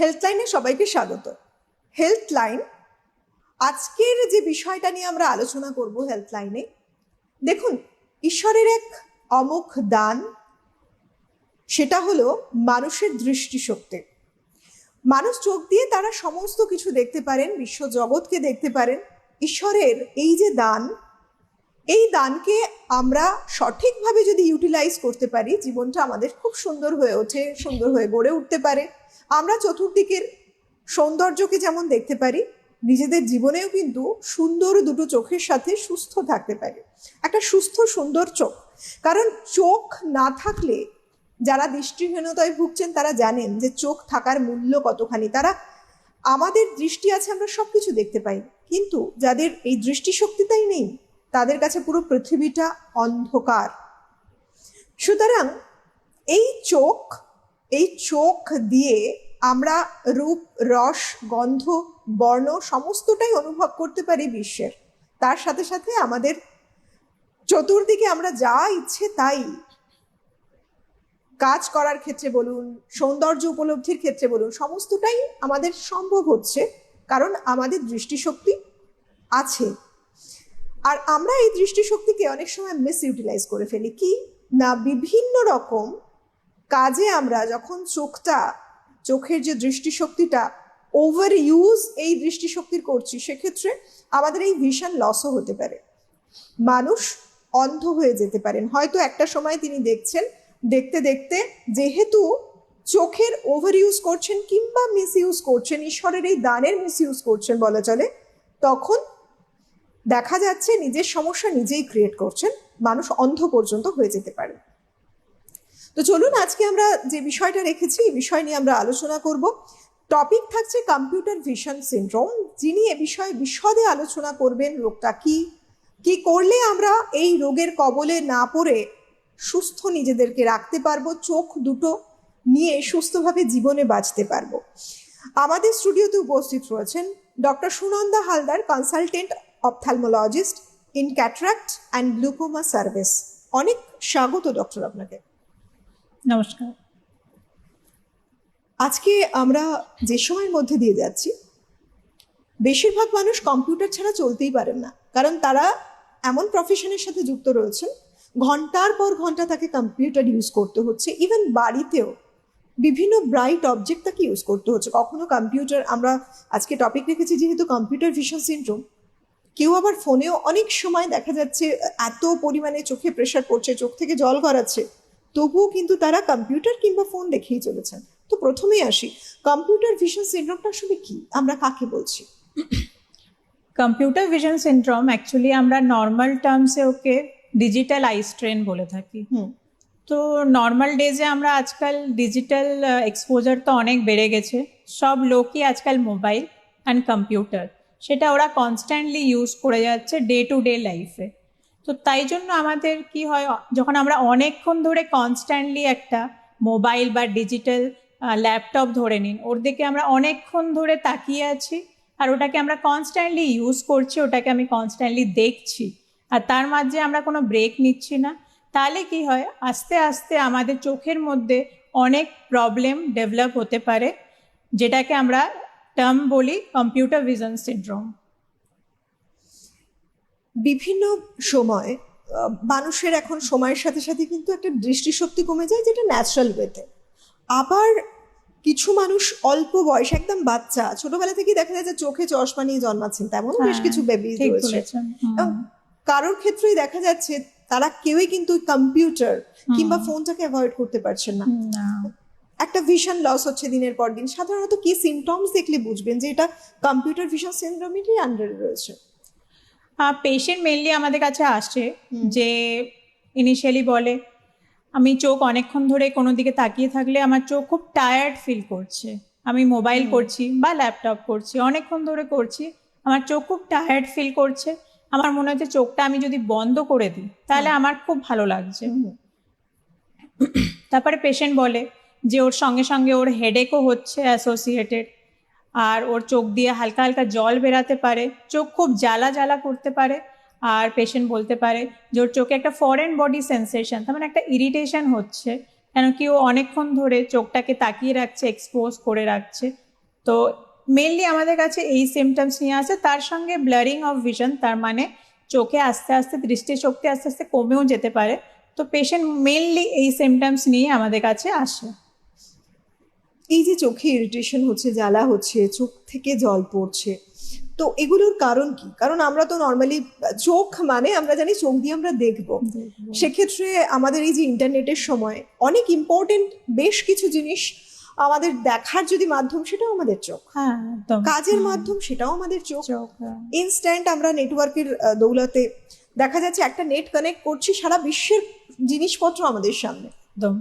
হেল্পলাইনে সবাইকে স্বাগত। হেল্পলাইন, আজকের যে বিষয়টা নিয়ে আমরা আলোচনা করব হেল্পলাইনে, দেখুন, ঈশ্বরের এক অমুখ দান, সেটা হলো মানুষের দৃষ্টিশক্তি। মানুষ চোখ দিয়ে তারা সমস্ত কিছু দেখতে পারেন, বিশ্ব জগৎকে দেখতে পারেন। ঈশ্বরের এই যে দান, এই দানকে আমরা সঠিকভাবে যদি ইউটিলাইজ করতে পারি, জীবনটা আমাদের খুব সুন্দর হয়ে ওঠে, সুন্দর হয়ে গড়ে উঠতে পারে। আমরা চতুর্দিকের সৌন্দর্যকে যেমন দেখতে পারি, নিজেদের জীবনেও কিন্তু সুন্দর দুটো চোখের সাথে সুস্থ থাকতে পারি। একটা সুস্থ, সুন্দর চোখ। কারণ চোখ না থাকলে যারা দৃষ্টিহীনতায় ভুগছেন তারা জানেন যে চোখ থাকার মূল্য কতখানি। তারা আমাদের দৃষ্টি আছে, আমরা সব কিছু দেখতে পাই। কিন্তু যাদের এই দৃষ্টিশক্তিটাই নেই, তাদের কাছে পুরো পৃথিবীটা অন্ধকার। সুতরাং এই চোখ এই চোখ দিয়ে আমরা রূপ, রস, গন্ধ, বর্ণ সমস্তটাই অনুভব করতে পারি বিশ্বের। তার সাথে সাথে আমাদের চতুর্দিকে আমরা যা ইচ্ছে তাই কাজ করার ক্ষেত্রে বলুন, সৌন্দর্য উপলব্ধির ক্ষেত্রে বলুন, সমস্তটাই আমাদের সম্ভব হচ্ছে কারণ আমাদের দৃষ্টিশক্তি আছে। আর আমরা এই দৃষ্টিশক্তিকে অনেক সময় মিস ইউটিলাইজ করে ফেলি। কি? না, বিভিন্ন রকম কাজে আমরা যখন চোখটা, চোখের যে দৃষ্টিশক্তিটা ওভার ইউজ এই দৃষ্টিশক্তির করছি, সেক্ষেত্রে আমাদের এই ভিশন লসও হতে পারে। মানুষ অন্ধ হয়ে যেতে পারেন। হয়তো একটা সময় তিনি দেখছেন, দেখতে দেখতে যেহেতু চোখের ওভার ইউজ করছেন কিংবা মিস ইউজ করছেন, ঈশ্বরের এই দানের মিস ইউজ করছেন বলা চলে, তখন দেখা যাচ্ছে নিজের সমস্যা নিজেই ক্রিয়েট করছেন। মানুষ অন্ধ পর্যন্ত হয়ে যেতে পারে। তো চলুন আজকে আমরা যে বিষয়টা রেখেছি, এই বিষয় নিয়ে আমরা আলোচনা করব। টপিক থাকছে কম্পিউটার ভিশন সিনড্রোম যিনি এ বিষয়ে বিশদে আলোচনা করবেন, রোগটা কি? কি করলে আমরা এই রোগের কবলে না পড়ে সুস্থ নিজেদেরকে রাখতে পারব, চোখ দুটো নিয়ে সুস্থভাবে জীবনে বাঁচতে পারব? আমাদের স্টুডিওতে উপস্থিত রয়েছেন doctor Sunanda Haldar consultant ophthalmologist in cataract and glaucoma service অনেক স্বাগত, ডক্টর আপনাকে। নমস্কার। আজকে আমরা যে সময়ের মধ্যে দিয়ে যাচ্ছি, বেশিরভাগ মানুষ কম্পিউটার ছাড়া চলতেই পারেন না। কারণ তারা এমন প্রফেশনের সাথে যুক্ত রয়েছেন, ঘণ্টার পর ঘণ্টা তাকে কম্পিউটার ইউজ করতে হচ্ছে। ইভেন বাড়িতেও বিভিন্ন ব্রাইট অবজেক্ট তাকে ইউজ করতে হচ্ছে। কখনো কম্পিউটার, আমরা আজকে টপিক রেখেছি যেহেতু কম্পিউটার ভিশন সিনড্রোম কেউ আবার ফোনেও অনেক সময় দেখা যাচ্ছে এত পরিমাণে চোখে প্রেশার পড়ছে, চোখ থেকে জল গড়াচ্ছে। তবুও কিন্তু তারা কম্পিউটার কিংবা ফোন দেখেই চলেছেন। তো প্রথমেই আসি কম্পিউটার ভিশন সিনড্রোমটা আসলে কি? আমরা কাকে বলছি? কম্পিউটার ভিশন সিনড্রোম অ্যাকচুয়ালি আমরা নর্মাল টার্মসে ওকে ডিজিটাল আই স্ট্রেন বলে থাকি। হুম। তো নর্মাল ডেজে আমরা আজকাল ডিজিটাল এক্সপোজার তো অনেক বেড়ে গেছে। সব লোকই আজকাল মোবাইল অ্যান্ড কম্পিউটার সেটা ওরা কনস্ট্যান্টলি ইউজ করে যাচ্ছে ডে টু ডে লাইফে তো তাই জন্য আমাদের কি হয়, যখন আমরা অনেকক্ষণ ধরে কনস্ট্যান্টলি একটা মোবাইল বা ডিজিটাল ল্যাপটপ ধরে নিন ওর দিকে আমরা অনেকক্ষণ ধরে তাকিয়ে আছি আর ওটাকে আমরা কনস্ট্যান্টলি ইউজ করছি, ওটাকে আমি কনস্ট্যান্টলি দেখছি আর তার মাঝে আমরা কোনো ব্রেক নিচ্ছি না। তাহলে কি হয়, আস্তে আস্তে আমাদের চোখের মধ্যে অনেক প্রবলেম ডেভেলপ হতে পারে, যেটাকে আমরা টার্ম বলি কম্পিউটার ভিশন সিনড্রোম বিভিন্ন সময় মানুষের এখন সময়ের সাথে সাথে কিন্তু একটা দৃষ্টিশক্তি কমে যায় যেটা ন্যাচারাল ওয়েতে আবার কিছু মানুষ অল্প বয়স একদম বাচ্চা ছোটবেলা থেকেই দেখা যায় যে চোখে চশমা নিয়ে জন্মাচ্ছেন তেমন বেশ কিছু বেবি হ্যাঁ, রয়েছে। এবং কারোর ক্ষেত্রেই দেখা যাচ্ছে তারা কেউই কিন্তু কম্পিউটার কিংবা ফোনটাকে অ্যাভয়েড করতে পারছেন না। না। একটা ভিশন লস হচ্ছে দিনের পর দিন। সাধারণত কি সিমটমস দেখলে বুঝবেন যে এটা কম্পিউটার ভিশন সিনড্রোমেরই আন্ডারে রয়েছে। পেশেন্ট মেনলি আমাদের কাছে আসে যে ইনিশিয়ালি বলে আমি চোখ অনেকক্ষণ ধরে কোনো দিকে তাকিয়ে থাকলে আমার চোখ খুব টায়ার্ড ফিল করছে। আমি মোবাইল করছি বা ল্যাপটপ করছি অনেকক্ষণ ধরে করছি আমার চোখ খুব টায়ার্ড ফিল করছে। আমার মনে হচ্ছে চোখটা আমি যদি বন্ধ করে দিই তাহলে আমার খুব ভালো লাগছে। তারপরে পেশেন্ট বলে যে ওর সঙ্গে সঙ্গে ওর হেডেকও হচ্ছে অ্যাসোসিয়েটেড আর ওর চোখ দিয়ে হালকা হালকা জল বেরাতে পারে, চোখ খুব জ্বালা জ্বালা করতে পারে, আর পেশেন্ট বলতে পারে যে ওর চোখে একটা ফরেন বডি সেন্সেশন তার মানে একটা ইরিটেশন হচ্ছে, কেন কি ও অনেকক্ষণ ধরে চোখটাকে তাকিয়ে রাখছে এক্সপোজ করে রাখছে। তো মেনলি আমাদের কাছে এই সিমটমস নিয়ে আসে, তার সঙ্গে ব্লারিং অফ ভিশন তার মানে চোখে আস্তে আস্তে, দৃষ্টিশক্তি আস্তে আস্তে কমেও যেতে পারে। তো পেশেন্ট মেনলি এই সিমটমস নিয়ে আমাদের কাছে আসে। এই যে চোখে ইরিটেশন হচ্ছে জ্বালা হচ্ছে চোখ থেকে জল পড়ছে তো এগুলোর কারণ কি? কারণ আমরা তো নর্মালি চোখ মানে আমরা জানি চোখ দিয়ে আমরা দেখব। সেক্ষেত্রে আমাদের এই যে ইন্টারনেটের সময় অনেক ইম্পর্টেন্ট বেশ কিছু জিনিস আমাদের দেখার যদি মাধ্যম সেটাও আমাদের চোখ। হ্যাঁ কাজের মাধ্যম সেটাও আমাদের চোখ। হ্যাঁ, ইনস্ট্যান্ট আমরা নেটওয়ার্কের দৌলতে দেখা যাচ্ছে একটা নেট কানেক্ট করছি সারা বিশ্বের জিনিসপত্র আমাদের সামনে। একদম।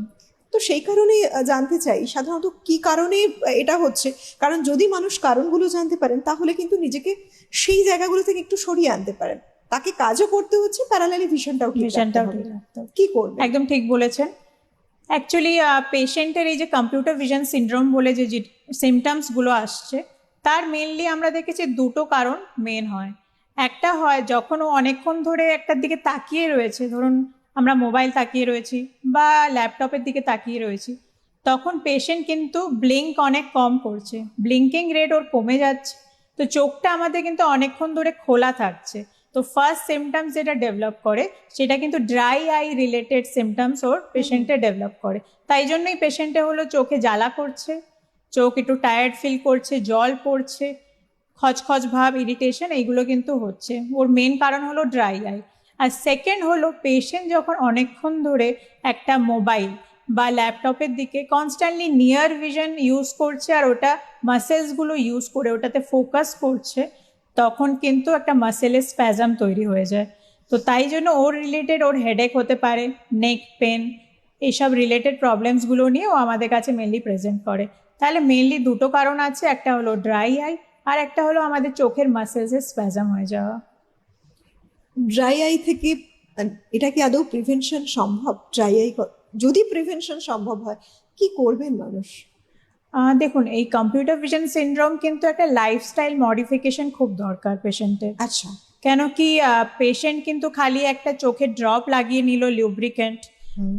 তো সেই কারণে জানতে চাই সাধারণত কি কারণে এটা হচ্ছে? কারণ যদি মানুষ কারণগুলো জানতে পারেন তাহলে কিন্তু নিজেকে সেই জায়গাগুলো থেকে একটু সরিয়ে আনতে পারেন। তাকে কাজও করতে হচ্ছে প্যারালালি ভিশনটাও ভিশনটাও। কি করবে একদম ঠিক বলেছেন। অ্যাকচুয়ালি পেশেন্টের এই যে কম্পিউটার ভিশন সিন্ড্রোম বলে যে সিমটমসগুলো আসছে তার মেনলি আমরা দেখেছি দুটো কারণ মেন হয়। একটা হয় যখন ও অনেকক্ষণ ধরে একটার দিকে তাকিয়ে রয়েছে ধরুন আমরা মোবাইল তাকিয়ে রয়েছি বা ল্যাপটপের দিকে তাকিয়ে রয়েছি, তখন পেশেন্ট কিন্তু ব্লিঙ্ক অনেক কম করছে। ব্লিঙ্কিং রেট ওর কমে যাচ্ছে। তো চোখটা আমাদের কিন্তু অনেকক্ষণ ধরে খোলা থাকছে। তো ফার্স্ট সিমটমস যেটা ডেভেলপ করে, সেটা কিন্তু ড্রাই আই রিলেটেড সিমটমস ওর পেশেন্টে ডেভেলপ করে। তাই জন্যই পেশেন্টে হলো চোখে জ্বালা করছে, চোখ একটু টায়ার্ড ফিল করছে, জল পড়ছে, খচখচ ভাব ইরিটেশন এইগুলো কিন্তু হচ্ছে। ওর মেন কারণ হলো ড্রাই আই আর সেকেন্ড হলো পেশেন্ট যখন অনেকক্ষণ ধরে একটা মোবাইল বা ল্যাপটপের দিকে কনস্ট্যান্টলি নিয়ার ভিশন ইউজ করছে আর ওটা মাসেলসগুলো ইউজ করে ওটাতে ফোকাস করছে, তখন কিন্তু একটা মাসেলের স্প্যাজাম তৈরি হয়ে যায়। তো তাই জন্য ওর রিলেটেড ওর হেডেক হতে পারে নেক পেন এইসব রিলেটেড প্রবলেমসগুলো নিয়ে ও আমাদের কাছে মেনলি প্রেজেন্ট করে। তাহলে মেনলি দুটো কারণ আছে, একটা হলো ড্রাই আই আর একটা হলো আমাদের চোখের মাসেলসের স্প্যাজাম হয়ে যাওয়া। ড্রাই আই থেকে এটা কি আদৌ প্রিভেনশন সম্ভব? ড্রাই আই যদি প্রিভেনশন সম্ভব হয় কি করবেন মানুষ? দেখুন এই কম্পিউটার ভিশন সিনড্রোম কিন্তু একটা লাইফস্টাইল মডিফিকেশন খুব দরকার পেশেন্টের আচ্ছা। কেন কি পেশেন্ট কিন্তু খালি একটা চোখের ড্রপ লাগিয়ে নিল লিউব্রিকেন্ট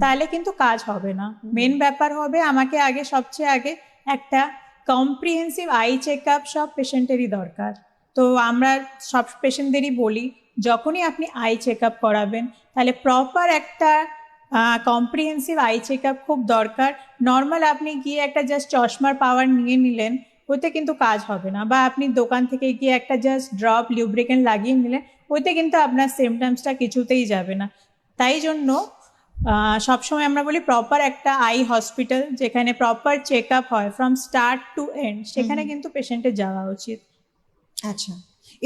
তাহলে কিন্তু কাজ হবে না। মেন ব্যাপার হবে আমাকে আগে সবচেয়ে আগে একটা কম্প্রিহেন্সিভ আই চেক আপ সব পেশেন্টেরই দরকার। তো আমরা সব পেশেন্টদেরই বলি যখনই আপনি আই চেক আপ করাবেন তাহলে প্রপার একটা কম্প্রিহেন্সিভ আই চেক আপ খুব দরকার। নর্মাল আপনি গিয়ে একটা জাস্ট চশমার পাওয়ার নিয়ে নিলেন ওতে কিন্তু কাজ হবে না। বা আপনি দোকান থেকে গিয়ে একটা জাস্ট ড্রপ লিউব্রিকেন্ট লাগিয়ে নিলেন ওতে কিন্তু আপনার সিমটমসটা কিছুতেই যাবে না। তাই জন্য সবসময় আমরা বলি প্রপার একটা আই হসপিটাল যেখানে প্রপার চেক আপ হয় ফ্রম স্টার্ট টু এন্ড সেখানে কিন্তু পেশেন্টের যাওয়া উচিত। আচ্ছা।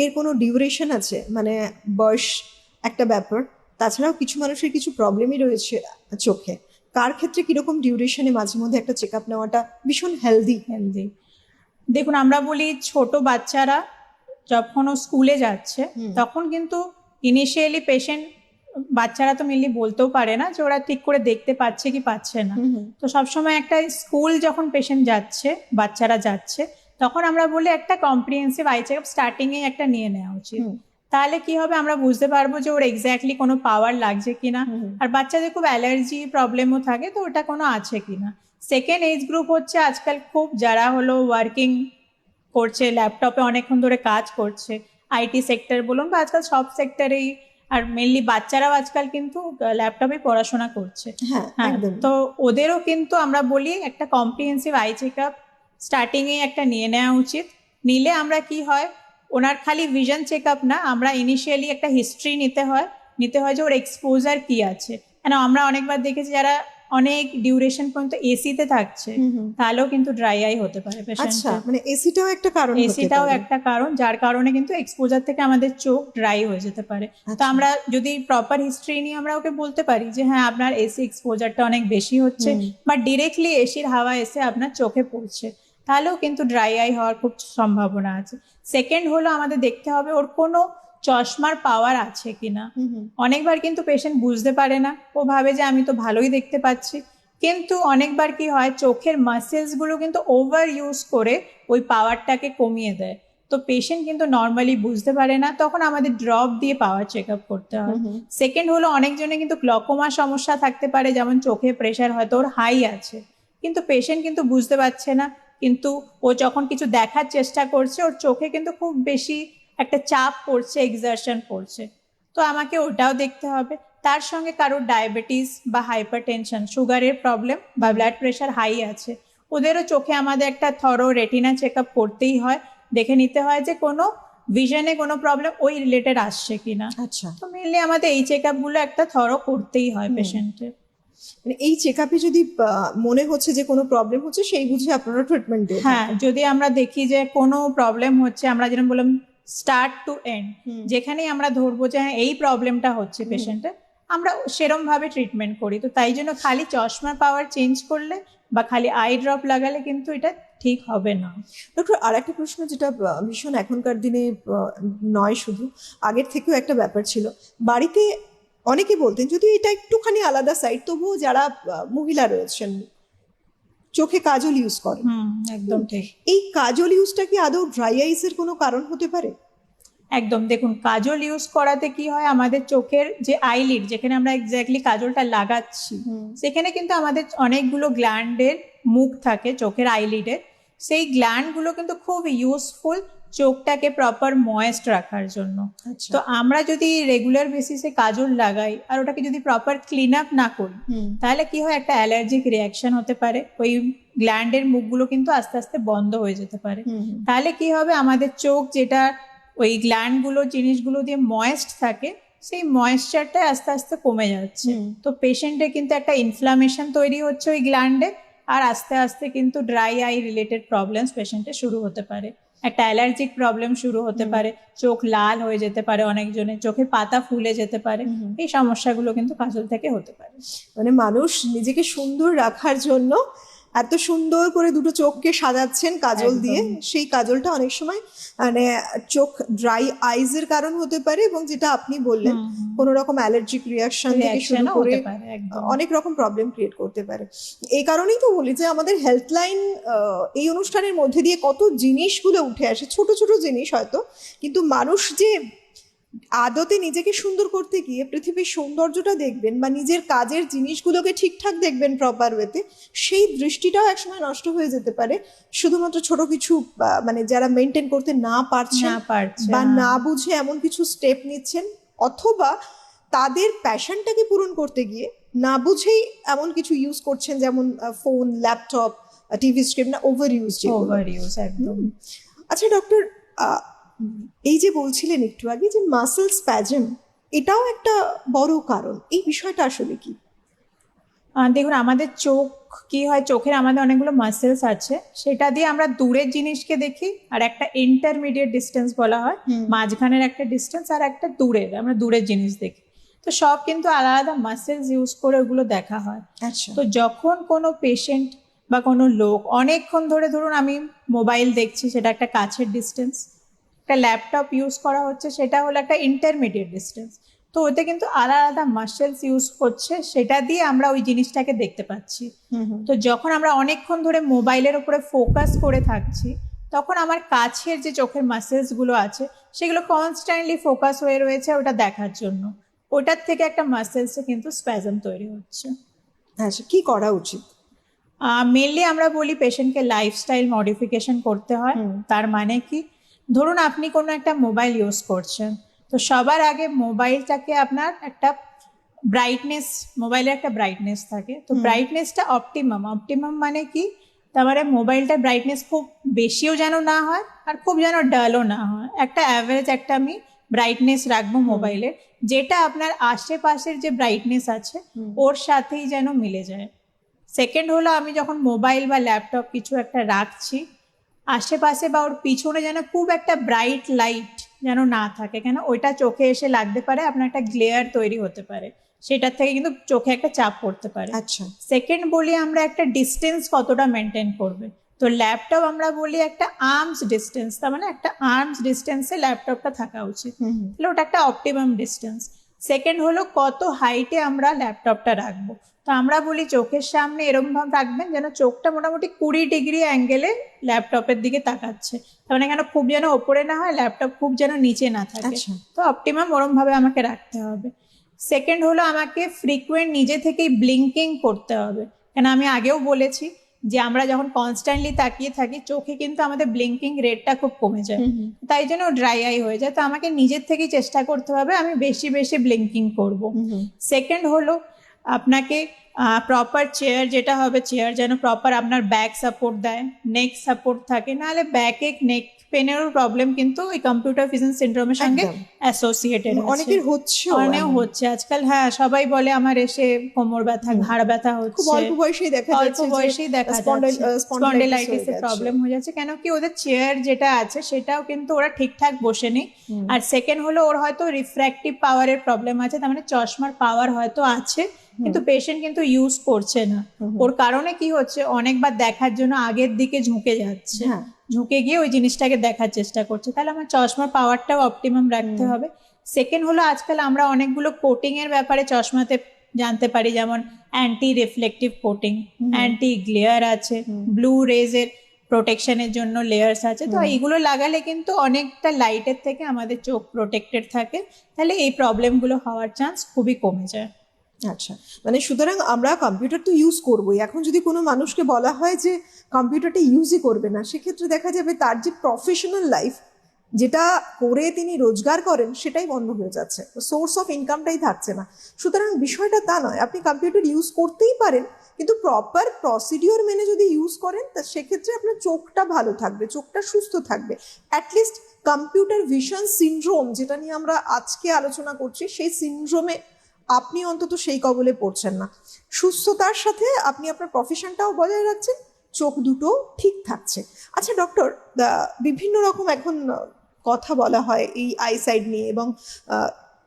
এর কোনো ডিউরেশন আছে? মানে বয়স একটা ব্যাপার। তাছাড়াও কিছু মানুষের কিছু প্রবলেমই রয়েছে চোখে। কার ক্ষেত্রে কীরকম ডিউরেশনে মাঝে মধ্যে একটা চেক আপ নেওয়াটা ভীষণ হেলদি হেলদি দেখুন আমরা বলি ছোট বাচ্চারা যখন ও স্কুলে যাচ্ছে তখন কিন্তু ইনিশিয়ালি পেশেন্ট বাচ্চারা তো মেনলি বলতেও পারে না যে ওরা ঠিক করে দেখতে পাচ্ছে কি পাচ্ছে না। তো সবসময় একটা স্কুল যখন পেশেন্ট যাচ্ছে বাচ্চারা যাচ্ছে তখন আমরা বলি একটা কম্প্রিহেন্সিভ আই চেক আপ স্টার্টিংয়ে একটা নিয়ে নেওয়া উচিত। তাহলে কি হবে? আমরা বুঝতে পারব যে ওর এক্স্যাক্টলি কোনো পাওয়ার লাগছে কিনা। আর বাচ্চাদের খুব অ্যালার্জি প্রবলেমও থাকে তো ওটা কোনো আছে কিনা? সেকেন্ড এজ গ্রুপ হচ্ছে আজকাল খুব যারা হলো ওয়ার্কিং করছে ল্যাপটপে অনেকক্ষণ ধরে কাজ করছে আইটি সেক্টর বলুন বা আজকাল সব সেক্টরেই আর মেনলি বাচ্চারাও আজকাল কিন্তু ল্যাপটপে পড়াশোনা করছে। হ্যাঁ হ্যাঁ তো ওদেরও কিন্তু আমরা বলি একটা কম্প্রিহেন্সিভ আই চেক আপ স্টার্টিংয়ে একটা নিয়ে নেওয়া উচিত। নিলে আমরা কি হয়? ওনার খালি ভিশন চেক আপ না আমরা ইনিশিয়ালি একটা হিস্ট্রি নিতে হয়। নিতে হয় যে ওর এক্সপোজার কি আছে। কেন আমরা অনেকবার দেখেছি যারা অনেক ডিউরেশন পর্যন্ত এসিতে থাকছে। তাহলেও কিন্তু ড্রাই আই হতে পারে আচ্ছা মানে এসিটাও একটা কারণ এসিটাও একটা কারণ যার কারণে কিন্তু এক্সপোজার থেকে আমাদের চোখ ড্রাই হয়ে যেতে পারে। তো আচ্ছা। আমরা যদি প্রপার হিস্ট্রি নিয়ে আমরা ওকে বলতে পারি যে হ্যাঁ আপনার এসি এক্সপোজারটা অনেক বেশি হচ্ছে। বা ডিরেক্টলি এসির হাওয়া এসে আপনার চোখে পড়ছে। তাহলেও কিন্তু ড্রাই আই হওয়ার খুব সম্ভাবনা আছে। সেকেন্ড হলো আমাদের দেখতে হবে ওর কোনো চশমার পাওয়ার আছে কিনা। অনেকবার কিন্তু পেশেন্ট বুঝতে পারে না। ও ভাবে যে আমি তো ভালোই দেখতে পাচ্ছি। কিন্তু অনেকবার কি হয় চোখের মাসেলসগুলো কিন্তু ওভার ইউজ করে ওই পাওয়ারটাকে কমিয়ে দেয়। তো পেশেন্ট কিন্তু নর্মালি বুঝতে পারে না তখন আমাদের ড্রপ দিয়ে পাওয়ার চেক আপ করতে হয়। সেকেন্ড হলো অনেকজনে কিন্তু গ্লকোমা সমস্যা থাকতে পারে যেমন চোখে প্রেশার হয়তো ওর হাই আছে। কিন্তু পেশেন্ট কিন্তু বুঝতে পারছে না কিন্তু ও যখন কিছু দেখার চেষ্টা করছে ওর চোখে কিন্তু খুব বেশি একটা চাপ পড়ছে এক্সারশন পড়ছে। তো আমাকে ওটাও দেখতে হবে। তার সঙ্গে কারোর ডায়াবেটিস বা হাইপার টেনশন সুগারের প্রবলেম বা ব্লাড প্রেশার হাই আছে ওদেরও চোখে আমাদের একটা থরো রেটিনা চেক আপ করতেই হয়। দেখে নিতে হয় যে কোনো ভিশনে কোনো প্রবলেম ওই রিলেটেড আসছে কিনা। আচ্ছা। তো মেনলি আমাদের এই চেকগুলো একটা থরো করতেই হয় পেশেন্টের মানে এই চেক আপে যদি মনে হচ্ছে যে কোনো প্রবলেম হচ্ছে সেই বুঝে আপনারা ট্রিটমেন্ট দেন হ্যাঁ যদি আমরা দেখি যে কোনো প্রবলেম হচ্ছে আমরা যেরকম বললাম স্টার্ট টু এন্ড যেখানেই আমরা ধরবো যে হ্যাঁ, এই প্রবলেমটা হচ্ছে। পেশেন্টের আমরা সেরম ভাবে ট্রিটমেন্ট করি। তো তাই জন্য খালি চশমা পাওয়ার চেঞ্জ করলে বা খালি আই ড্রপ লাগালে কিন্তু এটা ঠিক হবে না। ডক্টর আর একটা প্রশ্ন যেটা ভীষণ এখনকার দিনে নয় শুধু আগের থেকেও একটা ব্যাপার ছিল। বাড়িতে অনেকে বলতেন যদি এটা একটুখানি আলাদা সাইড তবুও যারা মহিলা রয়েছেন চোখে কাজল ইউজ করে। একদম ঠিক। এই কাজল ইউজটা কি আদৌ ড্রাই আইসের কোনো কারণ হতে পারে? একদম দেখুন কাজল ইউজ করাতে কি হয় আমাদের চোখের যে আইলিড যেখানে আমরা এক্স্যাক্টলি কাজলটা লাগাচ্ছি সেখানে কিন্তু আমাদের অনেকগুলো গ্ল্যান্ডের মুখ থাকে চোখের আইলিডের সেই গ্ল্যান্ডগুলো কিন্তু খুব ইউজফুল চোখটাকে প্রপার ময়েস্ট রাখার জন্য। আচ্ছা। তো আমরা যদি রেগুলার বেসিসে কাজল লাগাই আর ওটাকে যদি প্রপার ক্লিন আপ না করি তাহলে কি হয়? একটা অ্যালার্জিক রিয়াকশন হতে পারে। ওই গ্ল্যান্ডের মুখগুলো কিন্তু আস্তে আস্তে বন্ধ হয়ে যেতে পারে। তাহলে কি হবে? আমাদের চোখ যেটা ওই গ্ল্যান্ডগুলো জিনিসগুলো দিয়ে ময়েস্ট থাকে সেই ময়েশ্চারটা আস্তে আস্তে কমে যাচ্ছে। তো পেশেন্টের কিন্তু একটা ইনফ্লামেশন তৈরি হচ্ছে ওই গ্ল্যান্ডে আর আস্তে আস্তে কিন্তু ড্রাই আই রিলেটেড প্রবলেমস পেশেন্টের শুরু হতে পারে। একটা অ্যালার্জিক প্রবলেম শুরু হতে পারে চোখ লাল হয়ে যেতে পারে অনেকজনের চোখের পাতা ফুলে যেতে পারে। এই সমস্যাগুলো কিন্তু কাজল থেকে হতে পারে মানে মানুষ নিজেকে সুন্দর রাখার জন্য এত সুন্দর করে দুটো চোখকে সাজাচ্ছেন কাজল দিয়ে। সেই কাজলটা অনেক সময় মানে চোখ ড্রাই আইজের কারণ হতে পারে এবং যেটা আপনি বললেন। কোনো রকম অ্যালার্জিক রিয়াকশন থেকে শুরু করে অনেক রকম প্রবলেম ক্রিয়েট করতে পারে। এই কারণেই তো বলি যে আমাদের হেল্পলাইন এই অনুষ্ঠানের মধ্যে দিয়ে কত জিনিসগুলো উঠে আসে। ছোট ছোট জিনিস হয়তো কিন্তু মানুষ যে আদতে নিজেকে সুন্দর করতে গিয়ে পৃথিবীর সৌন্দর্যটা দেখবেন বা নিজের কাজের জিনিসগুলোকে ঠিকঠাক দেখবেন প্রপার ওয়েতে সেই দৃষ্টিটাও একসময় নষ্ট হয়ে যেতে পারে। শুধুমাত্র ছোট কিছু মানে যারা মেনটেন করতে না পারছেন না পারছে বা হ্যাঁ। না বুঝে এমন কিছু স্টেপ নিচ্ছেন অথবা তাদের প্যাশনটাকে পূরণ করতে গিয়ে না বুঝেই এমন কিছু ইউজ করছেন যেমন ফোন ল্যাপটপ টিভি স্ক্রিন না ওভার ইউজ ওভার ইউজ একদম আচ্ছা ডক্টর এই যে বলছিলেন একটু আগে যে মাসেল স্প্যাজম এটাও একটা বড় কারণ। এই বিষয়টা আসলে কি? দেখুন আমাদের চোখ কি হয় চোখের আমাদের অনেকগুলো মাসেলস আছে। সেটা দিয়ে আমরা দূরের জিনিসকে দেখি আর একটা ইন্টারমিডিয়েট ডিস্টেন্স বলা হয়। মাঝখানের একটা ডিস্টেন্স আর একটা দূরের আমরা দূরের জিনিস দেখি। তো সব কিন্তু আলাদা আলাদা মাসেলস ইউজ করে ওগুলো দেখা হয়। আচ্ছা। তো যখন কোনো পেশেন্ট বা কোনো লোক অনেকক্ষণ ধরে ধরুন আমি মোবাইল দেখছি সেটা একটা কাছের ডিস্টেন্স একটা ল্যাপটপ ইউজ করা হচ্ছে সেটা হলো একটা ইন্টারমিডিয়েট ডিস্টেন্স তো ওতে কিন্তু আলাদা আলাদা মাসেলস ইউজ করছে সেটা দিয়ে আমরা ওই জিনিসটাকে দেখতে পাচ্ছি। তো যখন আমরা অনেকক্ষণ ধরে মোবাইলের উপরে ফোকাস করে থাকছি তখন আমার কাছের যে চোখের মাসেলসগুলো আছে সেগুলো কনস্ট্যান্টলি ফোকাস হয়ে রয়েছে ওটা দেখার জন্য। ওটার থেকে একটা মাসেলসে কিন্তু স্প্যাজম তৈরি হচ্ছে। আচ্ছা কি করা উচিত? মেনলি আমরা বলি পেশেন্টকে লাইফস্টাইল মডিফিকেশন করতে হয়। তার মানে কি? ধরুন আপনি কোনো একটা মোবাইল ইউজ করছেন তো সবার আগে মোবাইলটাকে আপনার একটা ব্রাইটনেস মোবাইলের একটা ব্রাইটনেস থাকে তো ব্রাইটনেসটা অপটিমাম অপটিমাম মানে কি? তার মানে মোবাইলটার ব্রাইটনেস খুব বেশিও যেন না হয় আর খুব যেন ডালও না হয়। একটা অ্যাভারেজ একটা আমি ব্রাইটনেস রাখব মোবাইলের যেটা আপনার আশেপাশের যে ব্রাইটনেস আছে ওর সাথেই যেন মিলে যায়। সেকেন্ড হলো আমি যখন মোবাইল বা ল্যাপটপ কিছু একটা রাখছি আশেপাশে বা ওর পিছনে যেন খুব একটা ব্রাইট লাইট যেন না থাকে। কেন ওইটা চোখে এসে লাগতে পারে আপনার একটা গ্লেয়ার তৈরি হতে পারে। সেটার থেকে কিন্তু চোখে একটা চাপ পড়তে পারে। আচ্ছা। সেকেন্ড বলি আমরা একটা ডিস্টেন্স কতটা মেনটেন করবে। তো ল্যাপটপ আমরা বলি একটা আর্মস ডিস্টেন্স তার মানে একটা আর্মস ডিস্টেন্সে ল্যাপটপটা থাকা উচিত। তাহলে ওটা একটা অপটিমাম ডিস্টেন্স সেকেন্ড হলো কত হাইটে আমরা ল্যাপটপটা রাখব। তো আমরা বলি চোখের সামনে এরকম ভাবে রাখবেন যেন চোখটা মোটামুটি কুড়ি ডিগ্রি অ্যাঙ্গেলে ল্যাপটপের দিকে তাকাচ্ছে। তার মানে কেন খুব যেন ওপরে না হয় ল্যাপটপ খুব যেন নিচে না থাকে। আচ্ছা। তো অপটিমাম ওরম ভাবে আমাকে রাখতে হবে। সেকেন্ড হলো আমাকে ফ্রিকুয়েন্ট নিজে থেকেই ব্লিঙ্কিং করতে হবে। কেন আমি আগেও বলেছি যে আমরা যখন কনস্ট্যান্টলি তাকিয়ে থাকি চোখে কিন্তু আমাদের ব্লিঙ্কিং রেটটা খুব কমে যায়। তাই জন্য ড্রাই আই হয়ে যায়। তো আমাকে নিজের থেকেই চেষ্টা করতে হবে আমি বেশি বেশি ব্লিঙ্কিং করব। সেকেন্ড হলো আপনাকে প্রপার চেয়ার যেটা হবে চেয়ার যেন প্রপার আপনার ব্যাক সাপোর্ট দেয় নেক সাপোর্ট থাকে, নাহলে ব্যাকে নেক পেনেরও প্রবলেম কিন্তু ওই কম্পিউটার ভিশন সিন্ড্রোমের সঙ্গে। অ্যাসোসিয়েটেড অনেকের হচ্ছে অনেক হচ্ছে। আজকাল হ্যাঁ সবাই বলে আমার এসে কোমর ব্যথা ঘাড় ব্যথা খুব অল্প বয়সেই দেখা যাচ্ছে যে বয়সেই দেখা আহ, স্পন্ডেলাইটিস এর প্রবলেম হয়ে যাচ্ছে। কেন কি ওদের চেয়ার যেটা আছে সেটাও কিন্তু ওরা ঠিকঠাক বসে নেই। আর সেকেন্ড হলো ওর হয়তো রিফ্র্যাক্টিভ পাওয়ারের প্রবলেম আছে তার মানে চশমার পাওয়ার হয়তো আছে কিন্তু পেশেন্ট কিন্তু ইউজ করছে না। ওর কারণে কি হচ্ছে? অনেকবার দেখার জন্য আগের দিকে ঝুঁকে যাচ্ছে। হ্যাঁ। ঝুঁকে গিয়ে ওই জিনিসটাকে দেখার চেষ্টা করছে। তাহলে আমার চশমার পাওয়ারটাও অপটিমাম রাখতে হবে। সেকেন্ড হলো আজকাল আমরা অনেকগুলো কোটিং এর ব্যাপারে চশমাতে জানতে পারি যেমন anti reflective coating anti glare আছে। ব্লু রেজের প্রোটেকশনের জন্য লেয়ার্স আছে। তো। এইগুলো লাগালে কিন্তু অনেকটা লাইটের থেকে আমাদের চোখ প্রোটেক্টেড থাকে। তাহলে এই প্রবলেমগুলো হওয়ার চান্স খুবই কমে যায়। আচ্ছা মানে সুতরাং আমরা কম্পিউটার তো ইউজ করবোই। এখন যদি কোনো মানুষকে বলা হয় যে কম্পিউটারটা ইউজই করবে না, সেক্ষেত্রে দেখা যাবে তার যে প্রফেশনাল লাইফ যেটা করে তিনি রোজগার করেন সেটাই বন্ধ হয়ে যাচ্ছে। সোর্স অফ ইনকামটাই থাকছে না। সুতরাং বিষয়টা তা নয়, আপনি কম্পিউটার ইউজ করতেই পারেন, কিন্তু প্রপার প্রসিডিওর মেনে যদি ইউজ করেন, তা সেক্ষেত্রে আপনার চোখটা ভালো থাকবে, চোখটা সুস্থ থাকবে। অ্যাটলিস্ট কম্পিউটার ভিশন সিনড্রোম যেটা নিয়ে আমরা আজকে আলোচনা করছি, সেই সিনড্রোমে আপনি অন্তত সেই কবলে পড়ছেন না। সুস্থতার সাথে আপনি আপনার প্রফেশনটাও বজায় রাখছেন, চোখ দুটো ঠিক থাকছে। আচ্ছা ডক্টর বিভিন্ন রকম এখন কথা বলা হয় এই আইসাইড নিয়ে এবং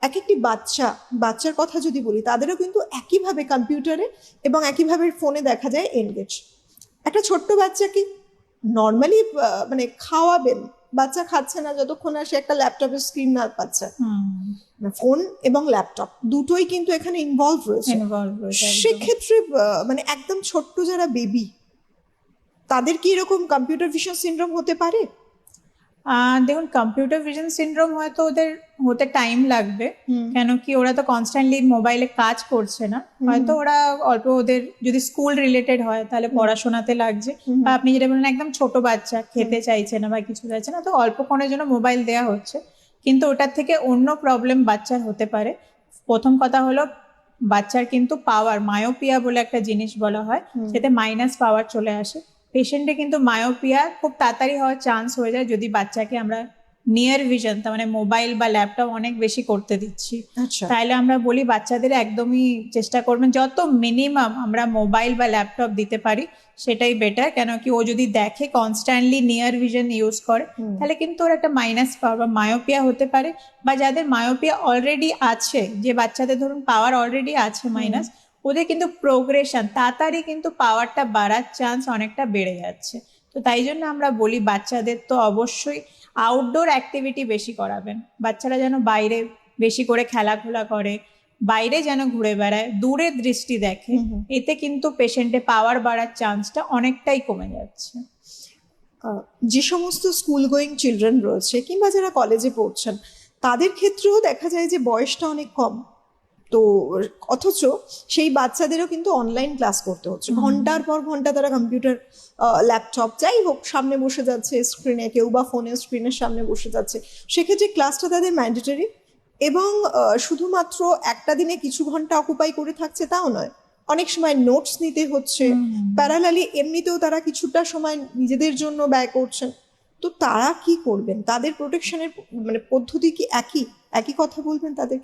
এক একটি বাচ্চা, বাচ্চার কথা যদি বলি, তাদেরও কিন্তু একইভাবে কম্পিউটারে এবং একইভাবে ফোনে দেখা যায় এনগেজ একটা ছোট্ট বাচ্চাকে নর্মালি মানে খাওয়াবেন বাচ্চা খাচ্ছে না যতক্ষণ না সে একটা ল্যাপটপের স্ক্রিন না পাচ্ছে। ফোন এবং ল্যাপটপ দুটোই কিন্তু এখানে ইনভলভ রয়েছে। সেক্ষেত্রে মানে একদম ছোট্ট যারা বেবি তাদের কি এরকম কম্পিউটার ভিশন সিনড্রোম হতে পারে? দেখুন কম্পিউটার ভিশন সিনড্রোম হয়তো ওদের হতে টাইম লাগবে কেন কি ওরা তো কনস্ট্যান্টলি মোবাইলে কাজ করছে না। হয়তো ওরা অল্প ওদের যদি স্কুল রিলেটেড হয় তাহলে পড়াশোনাতে লাগছে। বা আপনি যেটা বললেন একদম ছোট বাচ্চা খেতে চাইছে না বা কিছু চাইছে না তো অল্পক্ষণের জন্য মোবাইল দেওয়া হচ্ছে। কিন্তু ওটার থেকে অন্য প্রবলেম বাচ্চার হতে পারে। প্রথম কথা হলো বাচ্চার কিন্তু পাওয়ার মায়োপিয়া বলে একটা জিনিস বলা হয়। সেতে মাইনাস পাওয়ার চলে আসে। পেশেন্টে কিন্তু মায়োপিয়া খুব তাড়াতাড়ি হওয়ার চান্স হয়ে যায় যদি বাচ্চাকে আমরা নিয়ার ভিশন তার মানে মোবাইল বা ল্যাপটপ অনেক বেশি করতে দিচ্ছি। আচ্ছা। তাহলে আমরা বলি বাচ্চাদের একদমই চেষ্টা করবেন যত মিনিমাম আমরা মোবাইল বা ল্যাপটপ দিতে পারি সেটাই বেটার কেন কি ও যদি দেখে কনস্ট্যান্টলি নিয়ার ভিশন ইউজ করে তাহলে কিন্তু ওর একটা মাইনাস পাওয়ার বা মায়োপিয়া হতে পারে বা যাদের মায়োপিয়া অলরেডি আছে যে বাচ্চাদের ধরুন পাওয়ার অলরেডি আছে মাইনাস ওদের কিন্তু প্রোগ্রেশন তাড়াতাড়ি কিন্তু পাওয়ারটা বাড়ার চান্স অনেকটা বেড়ে যাচ্ছে। তো তাই জন্য আমরা বলি বাচ্চাদের তো অবশ্যই আউটডোর অ্যাক্টিভিটি বেশি করাবেন। বাচ্চারা যেন বাইরে বেশি করে খেলাধুলা করে বাইরে যেন ঘুরে বেড়ায় দূরে দৃষ্টি দেখে। এতে কিন্তু পেশেন্টে পাওয়ার বাড়ার চান্সটা অনেকটাই কমে যাচ্ছে। যে সমস্ত স্কুল গোয়িং চিলড্রেন রয়েছে কিংবা যারা কলেজে পড়ছেন তাদের ক্ষেত্রেও দেখা যায় যে বয়সটা অনেক কম। তো অথচ সেই বাচ্চাদেরও কিন্তু অনলাইন ক্লাস করতে হচ্ছে। ঘণ্টার পর ঘণ্টা তারা কম্পিউটার ল্যাপটপ যাই হোক সামনে বসে যাচ্ছে স্ক্রিনে কেউ বা ফোনের স্ক্রিনের সামনে বসে যাচ্ছে। সেক্ষেত্রে ক্লাসটা তাদের ম্যান্ডেটরি এবং শুধুমাত্র একটা দিনে কিছু ঘণ্টা অকুপাই করে থাকছে তাও নয়। অনেক সময় নোটস নিতে হচ্ছে। প্যারালালি এমনিতেও তারা কিছুটা সময় নিজেদের জন্য ব্যয় করছেন। তো তারা কি করবেন? তাদের প্রোটেকশনের মানে পদ্ধতি কি একই? একই কথা বলবেন তাদের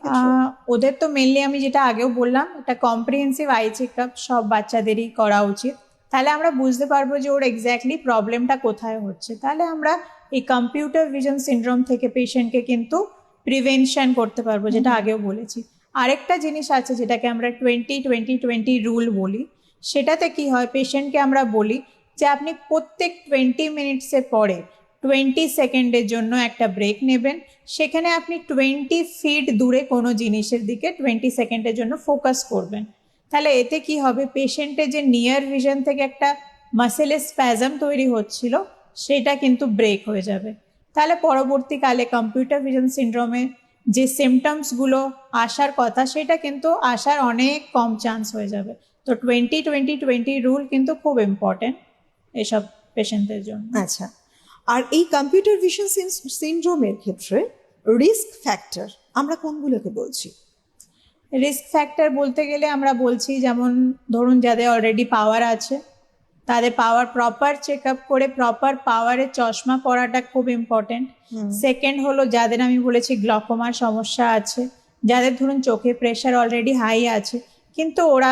ওদের তো মেনলি আমি যেটা আগেও বললাম একটা কম্প্রিহেন্সিভ আই চেক আপ সব বাচ্চাদেরই করা উচিত। তাহলে আমরা বুঝতে পারব যে ওর এক্স্যাক্টলি প্রবলেমটা কোথায় হচ্ছে। তাহলে আমরা এই কম্পিউটার ভিশন সিন্ড্রোম থেকে পেশেন্টকে কিন্তু প্রিভেনশন করতে পারব যেটা আগেও বলেছি। আরেকটা জিনিস আছে যেটাকে আমরা টোয়েন্টি টোয়েন্টি টোয়েন্টি রুল বলি। সেটাতে কি হয়? পেশেন্টকে আমরা বলি যে আপনি প্রত্যেক টোয়েন্টি মিনিটসের পরে টোয়েন্টি সেকেন্ডের জন্য একটা ব্রেক নেবেন। সেখানে আপনি টোয়েন্টি ফিট দূরে কোনো জিনিসের দিকে টোয়েন্টি সেকেন্ডের জন্য ফোকাস করবেন। তাহলে এতে কি হবে? পেশেন্টের যে নিয়ার ভিশন থেকে একটা মাসেলের স্প্যাজম তৈরি হচ্ছিল, সেটা কিন্তু ব্রেক হয়ে যাবে। তাহলে পরবর্তীকালে কম্পিউটার ভিশন সিন্ড্রোমে যে সিমটমসগুলো আসার কথা, সেটা কিন্তু আসার অনেক কম চান্স হয়ে যাবে। তো টোয়েন্টি টোয়েন্টি টোয়েন্টি রুল কিন্তু খুব ইম্পর্টেন্ট এসব পেশেন্টদের জন্য। আচ্ছা। আর এই কম্পিউটার ভিশন সিনড্রোমের ক্ষেত্রে রিস্ক ফ্যাক্টর আমরা কোনগুলোকে বলছি? রিস্ক ফ্যাক্টর বলতে গেলে আমরা বলছি যেমন ধরুন যাদের অলরেডি পাওয়ার আছে তাদের পাওয়ার প্রপার চেক আপ করে প্রপার পাওয়ারের চশমা পরাটা খুব ইম্পর্টেন্ট সেকেন্ড হলো যাদের আমি বলেছি গ্লকোমার সমস্যা আছে যাদের ধরুন চোখে প্রেশার অলরেডি হাই আছে কিন্তু ওরা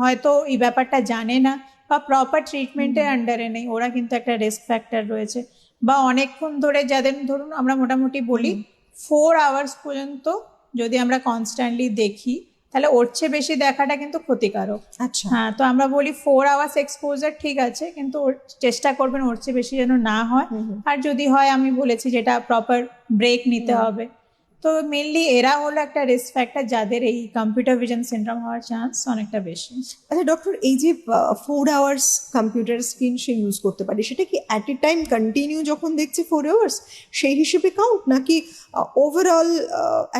হয়তো এই ব্যাপারটা জানে না বা প্রপার ট্রিটমেন্টের আন্ডারে নেই ওরা কিন্তু একটা রিস্ক ফ্যাক্টর রয়েছে। বা অনেকক্ষণ ধরে যাদের ধরুন আমরা মোটামুটি বলি ফোর আওয়ার্স পর্যন্ত যদি আমরা কনস্ট্যান্টলি দেখি তাহলে ওর চেয়ে বেশি দেখাটা কিন্তু ক্ষতিকারক। আচ্ছা। হ্যাঁ তো আমরা বলি ফোর আওয়ার্স এক্সপোজার ঠিক আছে কিন্তু ওর চেষ্টা করবেন ওর চেয়ে বেশি যেন না হয়। আর যদি হয় আমি বলেছি যেটা প্রপার ব্রেক নিতে হবে। তো মেনলি এরা হলো একটা রিস্ক ফ্যাক্টর যাদের এই কম্পিউটার ভিজন সিন্ড্রোম হওয়ার চান্স অনেকটা বেশি। আচ্ছা ডক্টর এই যে ফোর আওয়ার্স কম্পিউটার স্ক্রিন সে ইউজ করতে পারে, সেটা কি অ্যাট এ টাইম কন্টিনিউ যখন দেখছে ফোর আওয়ার্স সেই হিসেবে কাউন্ট নাকি ওভারঅল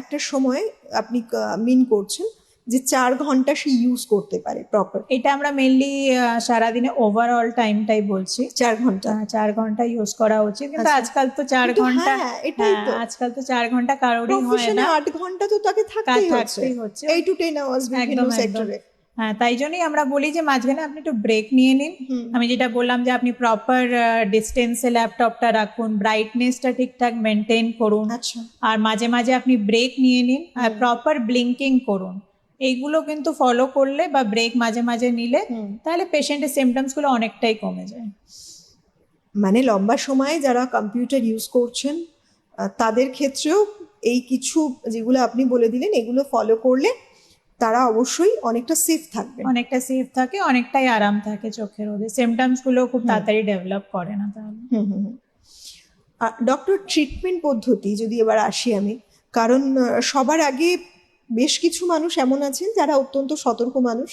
একটা সময় আপনি মিন করছেন? যে চার ঘণ্টা সে ইউজ করতে পারে প্রপার এটা আমরা মেনলি সারাদিনে ওভারঅল টাইমটাই বলছি। চার ঘণ্টা। চার ঘণ্টা ইউজ করা উচিত। কিন্তু আচ্ছা। আজকাল তো চার ঘণ্টা হ্যাঁ, এটাই তো। হ্যাঁ, আজকাল তো চার ঘণ্টা কারোরই হয় না। আট ঘণ্টা তো তাকে থাকতেই হচ্ছে। এই টু টেন আওয়ার্স বিভিন্ন। সেক্টরে হ্যাঁ তাই জন্যই আমরা বলি যে মাঝখানে আপনি একটু ব্রেক নিয়ে নিন। আমি যেটা বললাম যে আপনি প্রপার ডিস্টেন্সে ল্যাপটপটা রাখুন ব্রাইটনেসটা ঠিকঠাক মেনটেন করুন। আচ্ছা। আর মাঝে মাঝে আপনি ব্রেক নিয়ে নিন আর প্রপার ব্লিঙ্কিং করুন। এইগুলো কিন্তু ফলো করলে বা ব্রেক মাঝে মাঝে নিলে তাহলে পেশেন্টের সিমটমসগুলো অনেকটাই কমে যায়। মানে লম্বা সময়ে যারা কম্পিউটার ইউজ করছেন তাদের ক্ষেত্রেও এই কিছু যেগুলো আপনি বলে দিলেন এগুলো ফলো করলে তারা অবশ্যই অনেকটা সেফ থাকবে অনেকটা সেফ থাকে অনেকটাই আরাম থাকে চোখের ওদের সিমটমসগুলো খুব তাড়াতাড়ি ডেভেলপ করে না তাহলে। ডক্টর ট্রিটমেন্ট পদ্ধতি যদি এবার আসি আমি কারণ সবার আগে বেশ কিছু মানুষ এমন আছেন যারা অত্যন্ত সতর্ক মানুষ।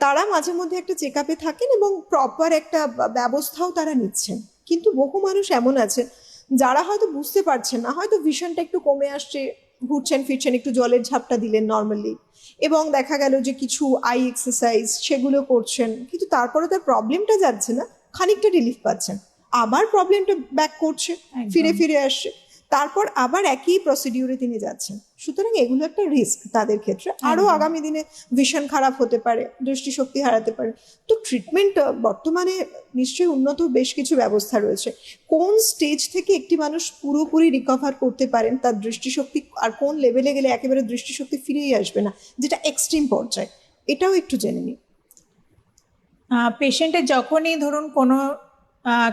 তারা মাঝে মধ্যে একটা চেক আপে থাকেন এবং প্রপার একটা ব্যবস্থাও তারা নিচ্ছেন। কিন্তু বহু মানুষ এমন আছে যারা হয়তো বুঝতে পারছেন না হয়তো ভিশনটা একটু কমে আসছে ঘুরছেন ফিরছেন একটু জলের ঝাপটা দিলেন নর্মালি এবং দেখা গেল যে কিছু আই এক্সারসাইজ সেগুলো করছেন কিন্তু তারপরে তার প্রবলেমটা যাচ্ছে না খানিকটা রিলিফ পাচ্ছেন। আবার প্রবলেমটা ব্যাক করছে ফিরে ফিরে আসছে। তারপর আবার একই প্রসিডিউরে তিনি যাচ্ছেন। সুতরাং এগুলো একটা রিস্ক তাদের ক্ষেত্রে। আরও আগামী দিনে ভীষণ খারাপ হতে পারে দৃষ্টিশক্তি হারাতে পারে। তো ট্রিটমেন্ট বর্তমানে নিশ্চয়ই উন্নত বেশ কিছু ব্যবস্থা রয়েছে। কোন স্টেজ থেকে একটি মানুষ পুরোপুরি রিকভার করতে পারেন তার দৃষ্টিশক্তি আর কোন লেভেলে গেলে একেবারে দৃষ্টিশক্তি ফিরেই আসবে না যেটা এক্সট্রিম পর্যায়ে? এটাও একটু জেনে নিই। পেশেন্টের যখনই ধরুন কোনো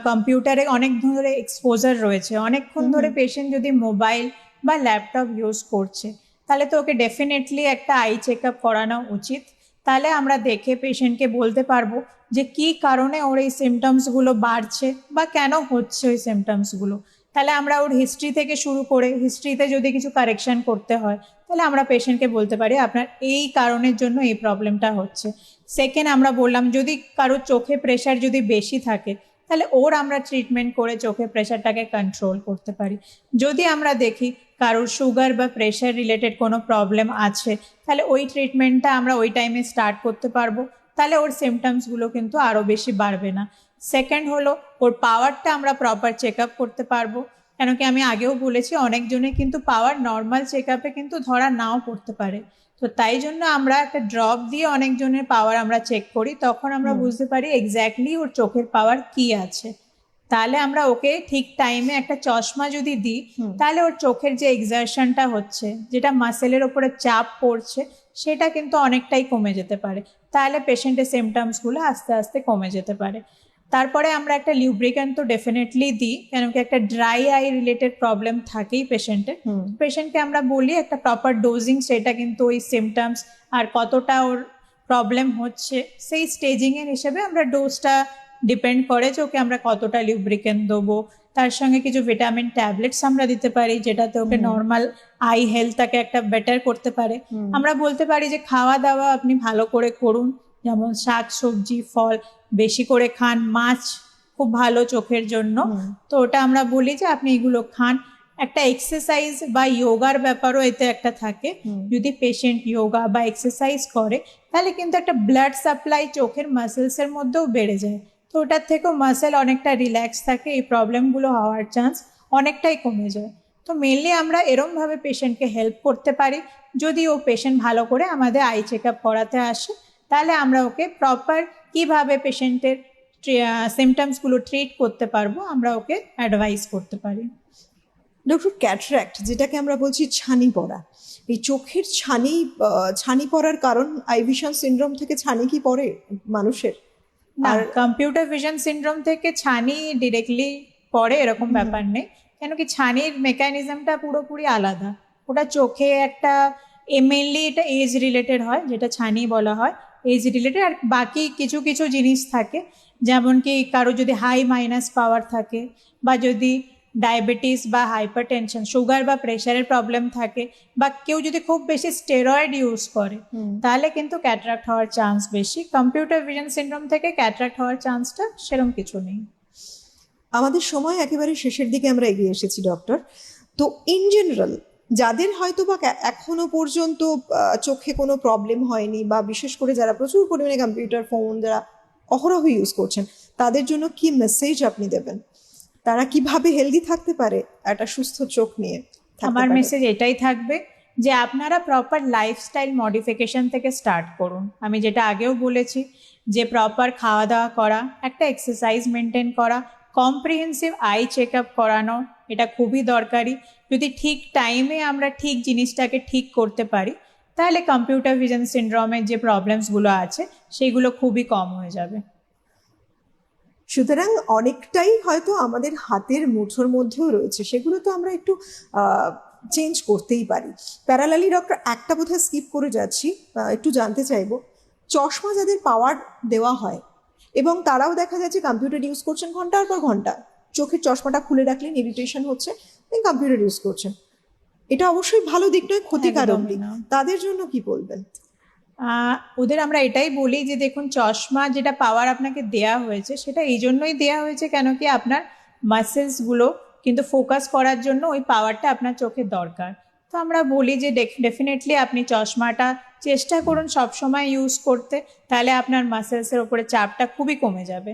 কম্পিউটারে অনেক ধরে এক্সপোজার রয়েছে। অনেকক্ষণ ধরে পেশেন্ট যদি মোবাইল বা ল্যাপটপ ইউজ করছে তাহলে তো ওকে ডেফিনেটলি একটা আই চেক আপ করানো উচিত। তাহলে আমরা দেখে পেশেন্টকে বলতে পারব যে কি কারণে ওর এই সিমটমসগুলো বাড়ছে বা কেন হচ্ছে ওই সিমটমসগুলো তাহলে আমরা ওর হিস্ট্রি থেকে শুরু করে হিস্ট্রিতে যদি কিছু কারেকশন করতে হয় তাহলে আমরা পেশেন্টকে বলতে পারি আপনার এই কারণের জন্য এই প্রবলেমটা হচ্ছে। সেকেন্ড আমরা বললাম যদি কারোর চোখে প্রেশার যদি বেশি থাকে তাহলে ওর আমরা ট্রিটমেন্ট করে চোখে প্রেশারটাকে কন্ট্রোল করতে পারি। যদি আমরা দেখি কারোর সুগার বা প্রেশার রিলেটেড কোনো প্রবলেম আছে, তাহলে ওই ট্রিটমেন্টটা আমরা ওই টাইমে স্টার্ট করতে পারব। তাহলে ওর সিমটমসগুলো কিন্তু আরও বেশি বাড়বে না। সেকেন্ড হলো, ওর পাওয়ারটা আমরা প্রপার চেক আপ করতে পারব। কেন কি আমি আগেও বলেছি, অনেকজনে কিন্তু পাওয়ার নর্মাল চেক আপে কিন্তু ধরা নাও পড়তে পারে। তো তাই জন্য আমরা একটা ড্রপ দিয়ে অনেকজনের পাওয়ার আমরা চেক করি তখন আমরা বুঝতে পারি এক্স্যাক্টলি ওর চোখের পাওয়ার কি আছে। তাহলে আমরা ওকে ঠিক টাইমে একটা চশমা যদি দিই তাহলে ওর চোখের যে এক্সারশনটা হচ্ছে যেটা মাসেলের ওপরে চাপ পড়ছে সেটা কিন্তু অনেকটাই কমে যেতে পারে। তাহলে পেশেন্টের সিমটমসগুলো আস্তে আস্তে কমে যেতে পারে। তারপরে আমরা একটা লিউব্রিক্যান্ট তো ডেফিনেটলি দিই কেন কি একটা ড্রাই আই রিলেটেড প্রবলেম থাকেই পেশেন্টের হুম। পেশেন্টকে আমরা বলি একটা প্রপার ডোজিং সেটা কিন্তু ওই সিমটমস আর কতটা ওর প্রবলেম হচ্ছে সেই স্টেজিংয়ের হিসেবে আমরা ডোজটা ডিপেন্ড করে যে ওকে আমরা কতটা লিউব্রিকেন্ট দেবো। তার সঙ্গে কিছু ভিটামিন ট্যাবলেটস আমরা দিতে পারি যেটাতে ওকে নর্মাল আই হেলথটাকে একটা বেটার করতে পারে। আমরা বলতে পারি যে খাওয়া দাওয়া আপনি ভালো করে করুন যেমন শাক সবজি ফল বেশি করে খান মাছ খুব ভালো চোখের জন্য। তো ওটা আমরা বলি যে আপনি এগুলো খান। একটা এক্সারসাইজ বা যোগার ব্যাপারও এতে একটা থাকে। যদি পেশেন্ট যোগা বা এক্সারসাইজ করে তাহলে কিন্তু একটা ব্লাড সাপ্লাই চোখের মাসেলসের মধ্যেও বেড়ে যায়। তো ওটার থেকেও মাসেল অনেকটা রিল্যাক্স থাকে এই প্রবলেমগুলো হওয়ার চান্স অনেকটাই কমে যায়। তো মেনলি আমরা এরমভাবে পেশেন্টকে হেল্প করতে পারি। যদি ও পেশেন্ট ভালো করে আমাদের আই চেক আপ করাতে আসে তাহলে আমরা ওকে প্রপার কীভাবে পেশেন্টের সিমটমসগুলো ট্রিট করতে পারব আমরা ওকে অ্যাডভাইস করতে পারি। ডক্টর ক্যাটরাক্ট যেটাকে আমরা বলছি ছানি পড়া এই চোখের ছানি ছানি পড়ার কারণ আইভিশন সিনড্রোম থেকে ছানি কি পড়ে মানুষের? না আর- কম্পিউটার ভিশন সিনড্রোম থেকে ছানি ডিরেক্টলি পড়ে এরকম ব্যাপার নেই। কেন কি ছানির মেকানিজমটা পুরোপুরি আলাদা। ওটা চোখে একটা মেনলি এটা এজ রিলেটেড হয় যেটা ছানি বলা হয়। এজ রিলেটেড আর বাকি কিছু কিছু জিনিস থাকে। যেমন কি কারও যদি হাই মাইনাস পাওয়ার থাকে বা যদি ডায়াবেটিস বা হাইপার টেনশন সুগার বা প্রেশারের প্রবলেম থাকে বা কেউ যদি খুব বেশি স্টেরয়েড ইউজ করে তাহলে কিন্তু ক্যাটরাক্ট হওয়ার চান্স বেশি। কম্পিউটার ভিশন সিনড্রোম থেকে ক্যাটরাক্ট হওয়ার চান্সটা সেরকম কিছু নেই। আমাদের সময় একেবারে শেষের দিকে আমরা এগিয়ে এসেছি ডক্টর তো ইন জেনারেল যাদের হয়তো বা এখনও পর্যন্ত চোখে কোনো প্রবলেম হয়নি বা বিশেষ করে যারা প্রচুর পরিমাণে কম্পিউটার ফোন যারা অহরহ ইউজ করছেন তাদের জন্য কি মেসেজ আপনি দেবেন? তারা কীভাবে হেলদি থাকতে পারে? একটা সুস্থ চোখ নিয়ে আমার মেসেজ এটাই থাকবে যে আপনারা প্রপার লাইফস্টাইল মডিফিকেশন থেকে স্টার্ট করুন। আমি যেটা আগেও বলেছি যে প্রপার খাওয়া দাওয়া করা একটা এক্সারসাইজ মেনটেন করা কম্প্রিহেন্সিভ আই চেক আপ করানো এটা খুবই দরকারি। যদি ঠিক টাইমে আমরা ঠিক জিনিসটাকে ঠিক করতে পারি, তাহলে কম্পিউটার ভিজন সিনড্রোমের যে প্রবলেমসগুলো আছে, সেগুলো খুবই কম হয়ে যাবে। সুতরাং অনেকটাই হয়তো আমাদের হাতের মুঠোর মধ্যেও রয়েছে, সেগুলো তো আমরা একটু চেঞ্জ করতেই পারি। প্যারালালি ডক্টর একটা বোধহয় স্কিপ করে যাচ্ছি একটু জানতে চাইব। চশমা যাদের পাওয়ার দেওয়া হয়, এবং তারাও দেখা যাচ্ছে কম্পিউটার ইউজ করছেন ঘণ্টার পর ঘণ্টা। চোখের চশমাটা খুলে রাখলেন ইরিটেশন হচ্ছে কম্পিউটার ইউজ করছেন এটা অবশ্যই ভালো দিক নয় ক্ষতিকারক দিক। তাদের জন্য কি বলবেন? ওদের আমরা এটাই বলি যে দেখুন চশমা যেটা পাওয়ার আপনাকে দেয়া হয়েছে সেটা এই জন্যই দেয়া হয়েছে কেন কি আপনার মাসেলসগুলো কিন্তু ফোকাস করার জন্য ওই পাওয়ারটা আপনার চোখে দরকার। তো আমরা বলি যে ডেফিনেটলি আপনি চশমাটা চেষ্টা করুন সব সময় ইউজ করতে তাহলে আপনার মাসেলসের ওপরে চাপটা খুবই কমে যাবে।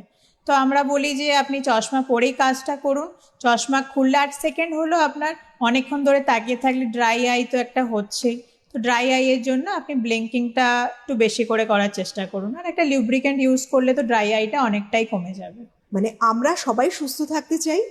তো আমরা বলি যে আপনি চশমা পরেই কাজটা করুন। চশমা খুললে আট সেকেন্ড হলো আপনার অনেকক্ষণ ধরে তাকিয়ে থাকলে ড্রাই আই তো একটা হচ্ছেই। তো ড্রাই আইয়ের জন্য আপনি ব্লিঙ্কিংটা একটু বেশি করে করার চেষ্টা করুন। আর একটা লিউব্রিকেন্ট ইউজ করলে তো ড্রাই আইটা অনেকটাই কমে যাবে। মানে আমরা সবাই সুস্থ থাকতে চাই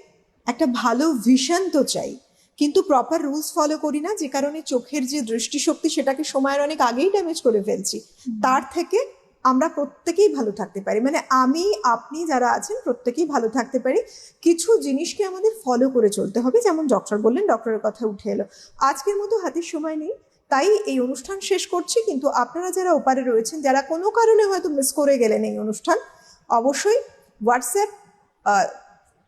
একটা ভালো ভিশন তো চাই। কিন্তু প্রপার রুলস ফলো করি না যে কারণে চোখের যে দৃষ্টিশক্তি সেটাকে সময়ের অনেক আগেই ড্যামেজ করে ফেলছি। তার থেকে আমরা প্রত্যেকেই ভালো থাকতে পারি। মানে আমি, আপনি যারা আছেন, প্রত্যেকেই ভালো থাকতে পারি। কিছু জিনিসকে আমাদের ফলো করে চলতে হবে। যেমন ডক্টর বললেন ডক্টরের কথা উঠে এলো। আজকের মতো হাতের সময় নেই। তাই এই অনুষ্ঠান শেষ করছি। কিন্তু আপনারা যারা ওপারে রয়েছেন, যারা কোনো কারণে হয়তো মিস করে গেলেন এই অনুষ্ঠান, অবশ্যই হোয়াটসঅ্যাপ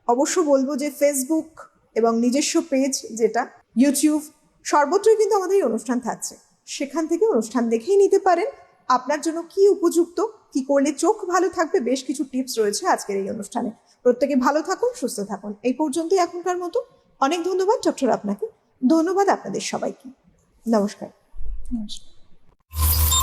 অবশ্য বলব যে ফেসবুক এবং নিজস্ব পেজ যেটা ইউটিউব সর্বত্রই কিন্তু আমাদের এই অনুষ্ঠান থাকছে। সেখান থেকে অনুষ্ঠান দেখেই নিতে পারেন। আপনার জন্য কি উপযুক্ত, কি করলে চোখ ভালো থাকবে, বেশ কিছু টিপস রয়েছে আজকের এই অনুষ্ঠানে। প্রত্যেকে ভালো থাকুন, সুস্থ থাকুন। এই পর্যন্তই এখনকার মতো। অনেক ধন্যবাদ, ডক্টর আপনাকে। ধন্যবাদ আপনাদের সবাইকে। নমস্কার। নমস্কার।